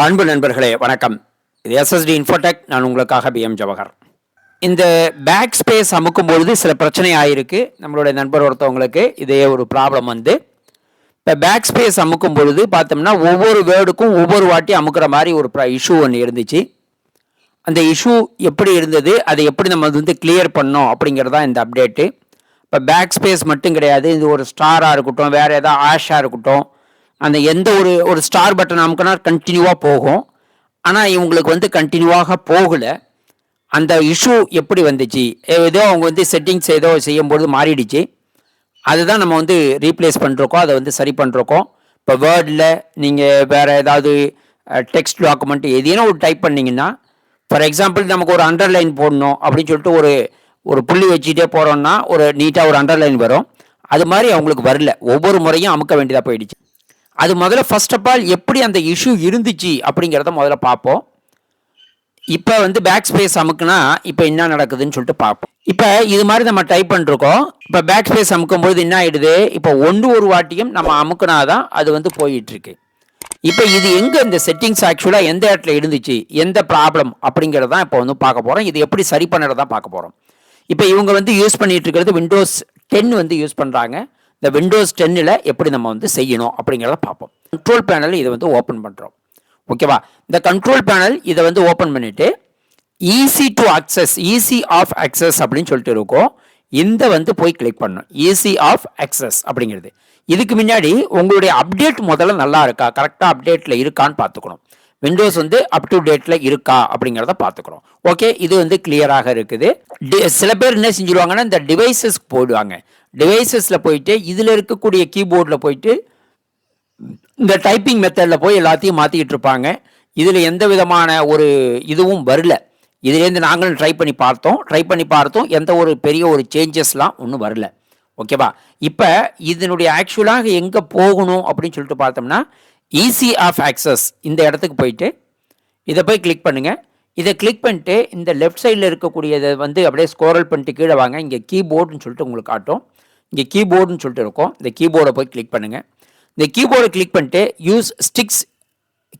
அன்பு நண்பர்களே வணக்கம். இது எஸ்எஸ்டி இன்ஃபோடெக் நான் உங்களுக்காக பிஎம் ஜவஹர் இந்த பேக் ஸ்பேஸ் அமுக்கும் பொழுது சில பிரச்சனை ஆயிருக்கு நம்மளுடைய நண்பர் ஒருத்தவங்களுக்கு இதே ஒரு ப்ராப்ளம் வந்து. இப்போ பேக் ஸ்பேஸ் அமுக்கும் பொழுது பார்த்தோம்னா ஒவ்வொரு வேர்டுக்கும் ஒவ்வொரு வாட்டி அமுக்கிற மாதிரி ஒரு இஷ்யூ ஒன்று இருந்துச்சு. அந்த இஷ்யூ எப்படி இருந்தது? அதை எப்படி நம்ம வந்து கிளியர் பண்ணோம் அப்படிங்கிறது தான் இந்த அப்டேட்டு இப்போ பேக் ஸ்பேஸ் மட்டும் கிடையாது. இது ஒரு ஸ்டாராக இருக்கட்டும் வேறு ஏதாவது ஆஷாக இருக்கட்டும் அந்த எந்த ஒரு ஒரு ஸ்டார் பட்டன் அமுக்கினா கண்டினியூவாக போகும். ஆனால் இவங்களுக்கு வந்து கண்டினியூவாக போகலை. அந்த இஷ்யூ எப்படி வந்துச்சு? ஏதோ அவங்க வந்து செட்டிங்ஸ் ஏதோ செய்யும்போது மாறிடுச்சு. அதுதான் நம்ம வந்து ரீப்ளேஸ் பண்ணுறோக்கோ அதை வந்து சரி பண்ணுறோக்கோ இப்போ வேர்டில் நீங்கள் வேறு ஏதாவது டெக்ஸ்ட் டாக்குமெண்ட் எதையும் ஒரு டைப் பண்ணிங்கன்னா ஃபார் எக்ஸாம்பிள் நமக்கு ஒரு அண்டர்லைன் போடணும் அப்படின்னு சொல்லிட்டு ஒரு ஒரு புள்ளி வச்சுட்டே போகிறோன்னா ஒரு நீட்டாக ஒரு அண்டர்லைன் வரும். அது மாதிரி அவங்களுக்கு வரல. ஒவ்வொரு முறையும் அமுக்க வேண்டியதாக போயிடுச்சு. அது முதல்ல ஃபர்ஸ்ட் ஆஃப் ஆல் எப்படி அந்த இஷ்யூ இருந்துச்சு அப்படிங்கிறத முதல்ல பார்ப்போம். இப்போ வந்து பேக் ஸ்பேஸ் அமுக்குனா இப்போ என்ன நடக்குதுன்னு சொல்லிட்டு பார்ப்போம். இப்போ இது மாதிரி நம்ம டைப் பண்ணிருக்கோம். இப்போ பேக் ஸ்பேஸ் அமுக்கும்போது என்ன ஆகிடுது இப்போ ஒன்று ஒரு வாட்டியும் நம்ம அமுக்குனாதான் அது வந்து போயிட்டுருக்கு. இப்போ இது எங்கே இந்த செட்டிங்ஸ் ஆக்சுவலாக எந்த இடத்துல இருந்துச்சு? எந்த ப்ராப்ளம் அப்படிங்கிறது தான் இப்போ வந்து பார்க்க போகிறோம் இது எப்படி சரி பண்ணுறதான் பார்க்க போகிறோம் இப்போ இவங்க வந்து யூஸ் பண்ணிகிட்டு இருக்கிறது விண்டோஸ் டென் வந்து யூஸ் பண்ணுறாங்க இந்த விண்டோஸ் டென்னில் எப்படி நம்ம வந்து செய்யணும் அப்படிங்கிறத பார்ப்போம். கண்ட்ரோல் பேனல் இதை வந்து ஓப்பன் பண்ணுறோம் ஓகேவா இந்த கண்ட்ரோல் பேனல் இதை வந்து ஓப்பன் பண்ணிவிட்டு easy to access easy of access அப்படின்னு சொல்லிட்டு இருக்கும். இந்த வந்து போய் கிளிக் பண்ணணும். ஈஸி ஆஃப் அக்சஸ் அப்படிங்கிறது. இதுக்கு முன்னாடி உங்களுடைய அப்டேட் முதல்ல நல்லா இருக்கா? கரெக்டாக அப்டேட்டில் இருக்கான்னு பார்த்துக்கணும். விண்டோஸ் வந்து அப் டு டேட்டில் இருக்கா அப்படிங்கிறத பார்த்துக்கிறோம் ஓகே இது வந்து கிளியராக இருக்குது. சில பேர் என்ன செஞ்சுருவாங்கன்னா இந்த டிவைசஸ்க்கு போயிடுவாங்க டிவைசஸில் போயிட்டு இதில் இருக்கக்கூடிய கீபோர்டில் போயிட்டு இந்த டைப்பிங் மெத்தடில் போய் எல்லாத்தையும் மாற்றிக்கிட்டு இருப்பாங்க. இதில் எந்த விதமான ஒரு இதுவும் வரல. இதுலேருந்து நாங்களும் ட்ரை பண்ணி பார்த்தோம். ட்ரை பண்ணி பார்த்தோம். எந்த ஒரு பெரிய ஒரு சேஞ்சஸ்லாம் ஒன்றும் வரல. ஓகேவா இப்போ இதனுடைய ஆக்சுவலாக எங்கே போகணும் அப்படின்னு சொல்லிட்டு பார்த்தோம்னா ஈஸி ஆஃப் ஆக்சஸ் இந்த இடத்துக்கு போயிட்டு இதை போய் கிளிக் பண்ணுங்கள் இதை கிளிக் பண்ணிட்டு இந்த லெஃப்ட் சைடில் இருக்கக்கூடியதை வந்து அப்படியே ஸ்கோரல் பண்ணிட்டு கீழே வாங்க. இங்கே கீபோர்டுன்னு சொல்லிட்டு உங்களுக்கு காட்டும். இங்கே கீபோர்டுன்னு சொல்லிட்டு இருக்கும். இந்த கீபோர்டை போய் கிளிக் பண்ணுங்கள் இந்த கீபோர்டை கிளிக் பண்ணிட்டு யூஸ் ஸ்டிக்ஸ்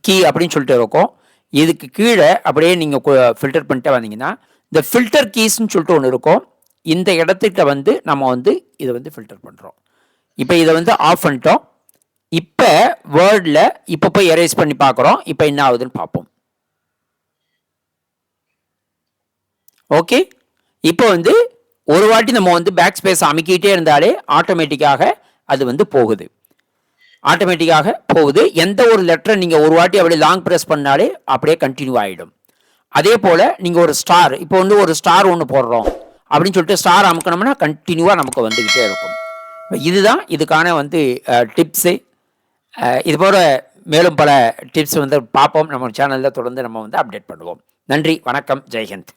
கீ அப்படின்னு சொல்லிட்டு இருக்கும். இதுக்கு கீழே அப்படியே நீங்கள் ஃபில்டர் பண்ணிட்டு வந்தீங்கன்னா இந்த ஃபில்டர் கீஸ்ன்னு சொல்லிட்டு ஒன்று இருக்கும். இந்த இடத்துக்கிட்ட வந்து நம்ம வந்து இதை வந்து ஃபில்டர் பண்ணுறோம் இப்போ இதை வந்து ஆஃப் பண்ணிட்டோம். இப்போ வேர்டில் இப்போ போய் எரேஸ் பண்ணி பார்க்குறோம். இப்போ என்ன ஆகுதுன்னு பார்ப்போம். ஓகே இப்போ வந்து ஒரு வாட்டி நம்ம வந்து பேக் ஸ்பேஸ் அமைக்கிட்டே இருந்தாலே ஆட்டோமேட்டிக்காக அது வந்து போகுது. ஆட்டோமேட்டிக்காக போகுது. எந்த ஒரு லெட்டரை நீங்கள் ஒரு வாட்டி அப்படியே லாங் ப்ரெஸ் பண்ணாலே அப்படியே கண்டினியூ ஆகிடும் அதே போல் நீங்கள் ஒரு ஸ்டார் இப்போ வந்து ஒரு ஸ்டார் ஒன்று போடுறோம். அப்படின்னு சொல்லிட்டு ஸ்டார் அமுக்கணும்னா கண்டினியூவாக நமக்கு வந்துக்கிட்டே இருக்கும். இதுதான் இதுக்கான வந்து டிப்ஸு இது போல் மேலும் பல டிப்ஸ் வந்து பார்ப்போம். நம்ம சேனலில் தொடர்ந்து நம்ம வந்து அப்டேட் பண்ணுவோம். நன்றி வணக்கம் ஜெய்ஹிந்த்.